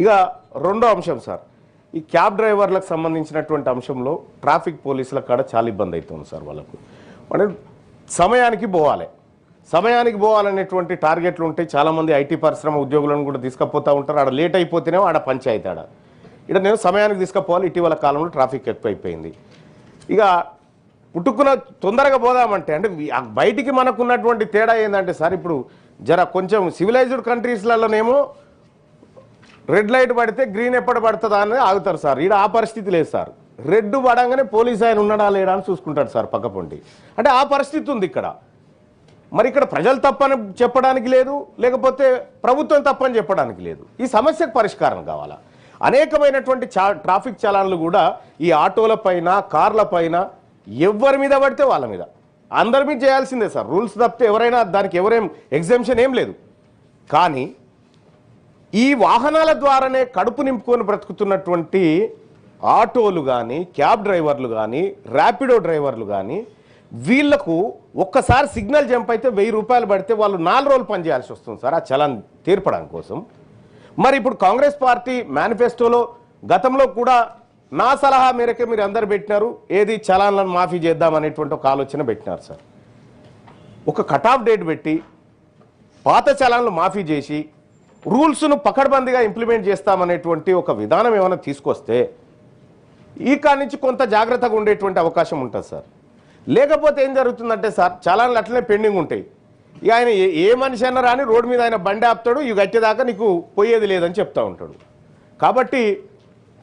ఇక రెండో అంశం సార్. ఈ క్యాబ్ డ్రైవర్లకు సంబంధించినటువంటి అంశంలో ట్రాఫిక్ పోలీసుల కాడ చాలా ఇబ్బంది అవుతుంది సార్ వాళ్ళకు. అంటే సమయానికి పోవాలి. సమయానికి పోవాలనేటువంటి టార్గెట్లు ఉంటాయి చాలామంది ఐటీ పరిశ్రమ ఉద్యోగులను కూడా తీసుకుపోతూ ఉంటారు. ఆడ లేట్ అయిపోతేనే ఆడ పంచాయతీ ఆడ ఇక్కడ నేను సమయానికి తీసుకుపోవాలి. ఇటీవల కాలంలో ట్రాఫిక్ ఎక్కువైపోయింది. ఇక పుట్టుకున్న తొందరగా పోదామంటే అంటే బయటికి మనకున్నటువంటి తేడా ఏంటంటే సార్ ఇప్పుడు జర కొంచెం సివిలైజ్డ్ కంట్రీస్లలోనేమో రెడ్ లైట్ పడితే గ్రీన్ ఎప్పుడు పడుతుందా అని ఆగుతారు సార్. ఈడ ఆ పరిస్థితి లేదు సార్. రెడ్ పడంగానే పోలీస్ ఆయన ఉన్నాడా లేడా అని చూసుకుంటాడు సార్ పక్కపొంటి అంటే ఆ పరిస్థితి ఉంది ఇక్కడ. మరి ఇక్కడ ప్రజలు తప్పని చెప్పడానికి లేదు లేకపోతే ప్రభుత్వం తప్పని చెప్పడానికి లేదు. ఈ సమస్యకు పరిష్కారం కావాలా? అనేకమైనటువంటి చా ట్రాఫిక్ చలాన్లు కూడా ఈ ఆటోల పైన కార్ల పైన ఎవరి మీద పడితే వాళ్ళ మీద. అందరి మీద చేయాల్సిందే సార్. రూల్స్ తప్పితే ఎవరైనా దానికి ఎవరేం ఎగ్జామ్షన్ ఏం లేదు. కానీ ఈ వాహనాల ద్వారానే కడుపు నింపుకొని బ్రతుకుతున్నటువంటి ఆటోలు కానీ క్యాబ్ డ్రైవర్లు కానీ ర్యాపిడో డ్రైవర్లు కానీ వీళ్ళకు ఒక్కసారి సిగ్నల్ జంప్ అయితే వెయ్యి రూపాయలు పడితే వాళ్ళు నాలుగు రోజులు పనిచేయాల్సి వస్తుంది సార్. ఆ చలాన్ తీర్పడం కోసం. మరి ఇప్పుడు కాంగ్రెస్ పార్టీ మేనిఫెస్టోలో గతంలో కూడా నా సలహా మేరకే మీరు అందరు పెట్టినారు. ఏది చలాన్లను మాఫీ చేద్దాం అనేటువంటి ఒక ఆలోచన పెట్టినారు సార్. ఒక కట్ ఆఫ్ డేట్ పెట్టి పాత చలాన్లు మాఫీ చేసి రూల్స్ను పకడ్బందీగా ఇంప్లిమెంట్ చేస్తామనేటువంటి ఒక విధానం ఏమైనా తీసుకొస్తే ఈ కాడి నుంచి కొంత జాగ్రత్తగా ఉండేటువంటి అవకాశం ఉంటుంది సార్. లేకపోతే ఏం జరుగుతుందంటే సార్ చలాన్లు అట్లనే పెండింగ్ ఉంటాయి. ఇక ఆయన ఏ- ఏ మనిషి అయినా రాని రోడ్డు మీద ఆయన బండి ఆపుతాడు ఇవి కట్టేదాకా నీకు పోయేది లేదని చెప్తా ఉంటాడు. కాబట్టి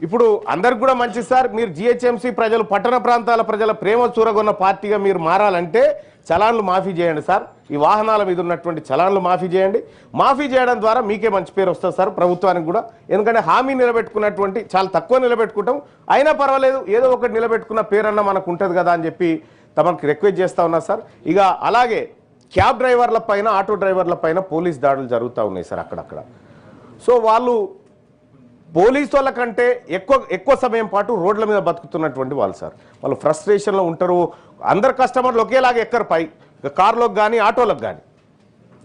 ఇప్పుడు అందరికి కూడా మంచి సార్. మీరు జిహెచ్ఎంసీ ప్రజలు పట్టణ ప్రాంతాల ప్రజల ప్రేమ చూరగొన్న పార్టీగా మీరు మారాలంటే చలాన్లు మాఫీ చేయండి సార్. ఈ వాహనాల మీద ఉన్నటువంటి చలాన్లు మాఫీ చేయండి. మాఫీ చేయడం ద్వారా మీకే మంచి పేరు వస్తుంది సార్ ప్రభుత్వానికి కూడా. ఎందుకంటే హామీ నిలబెట్టుకున్నటువంటి చాలా తక్కువ నిలబెట్టుకుంటాం. అయినా పర్వాలేదు ఏదో ఒకటి నిలబెట్టుకున్న పేరన్నా మనకు ఉంటుంది కదా అని చెప్పి తమకు రిక్వెస్ట్ చేస్తా ఉన్నా సార్. ఇక అలాగే క్యాబ్ డ్రైవర్ల పైన ఆటో డ్రైవర్ల పైన పోలీస్ దాడులు జరుగుతూ ఉన్నాయి సార్ అక్కడక్కడ. సో వాళ్ళు పోలీసు వాళ్ళ కంటే ఎక్కువ ఎక్కువ సమయం పాటు రోడ్ల మీద బతుకుతున్నటువంటి వాళ్ళు సార్. వాళ్ళు ఫ్రస్ట్రేషన్లో ఉంటారు. అందరు కస్టమర్లు ఒకేలాగా ఎక్కరు పై. కార్లోకి కానీ ఆటోలకు కానీ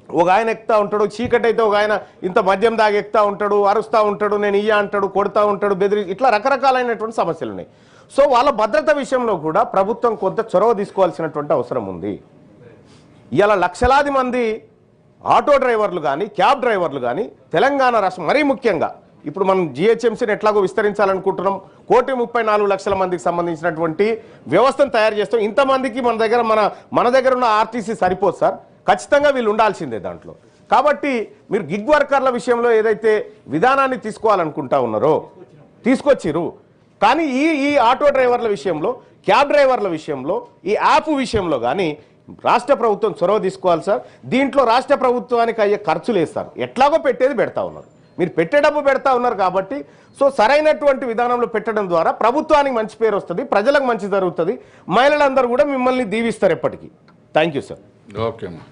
ఒక ఆయన ఎక్కుతా ఉంటాడు చీకటి అయితే ఒక ఆయన ఇంత మద్యం దాగి ఎక్కుతా ఉంటాడు అరుస్తూ ఉంటాడు నేను ఇయ్య అంటాడు కొడతా ఉంటాడు బెదిరి ఇట్లా రకరకాలైనటువంటి సమస్యలు ఉన్నాయి. సో వాళ్ళ భద్రత విషయంలో కూడా ప్రభుత్వం కొంత చొరవ తీసుకోవాల్సినటువంటి అవసరం ఉంది. ఇలా లక్షలాది మంది ఆటో డ్రైవర్లు కానీ క్యాబ్ డ్రైవర్లు కానీ తెలంగాణ రాష్ట్రం మరీ ముఖ్యంగా ఇప్పుడు మనం జిహెచ్ఎంసీని ఎట్లాగో విస్తరించాలనుకుంటున్నాం. కోటి ముప్పై నాలుగు లక్షల మందికి సంబంధించినటువంటి వ్యవస్థను తయారు చేస్తాం. ఇంతమందికి మన దగ్గర మన మన దగ్గర ఉన్న ఆర్టీసీ సరిపోదు సార్. ఖచ్చితంగా వీళ్ళు ఉండాల్సిందే దాంట్లో. కాబట్టి మీరు గిగ్ వర్కర్ల విషయంలో ఏదైతే విధానాన్ని తీసుకోవాలనుకుంటా ఉన్నారో తీసుకొచ్చిరు కానీ ఈ ఈ ఆటో డ్రైవర్ల విషయంలో క్యాబ్ డ్రైవర్ల విషయంలో ఈ యాప్ విషయంలో కానీ రాష్ట్ర ప్రభుత్వం చొరవ తీసుకోవాలి సార్. దీంట్లో రాష్ట్ర ప్రభుత్వానికి అయ్యే ఖర్చులు వేస్తారు ఎట్లాగో పెట్టేది పెడతా ఉన్నారు. మీరు పెట్టే డబ్బు పెడతా ఉన్నారు కాబట్టి సో సరైనటువంటి విధానంలో పెట్టడం ద్వారా ప్రభుత్వానికి మంచి పేరు వస్తుంది ప్రజలకు మంచి జరుగుతుంది మహిళలందరూ కూడా మిమ్మల్ని దీవిస్తారు ఎప్పటికీ. థ్యాంక్ యూ సార్ ఓకే అమ్మా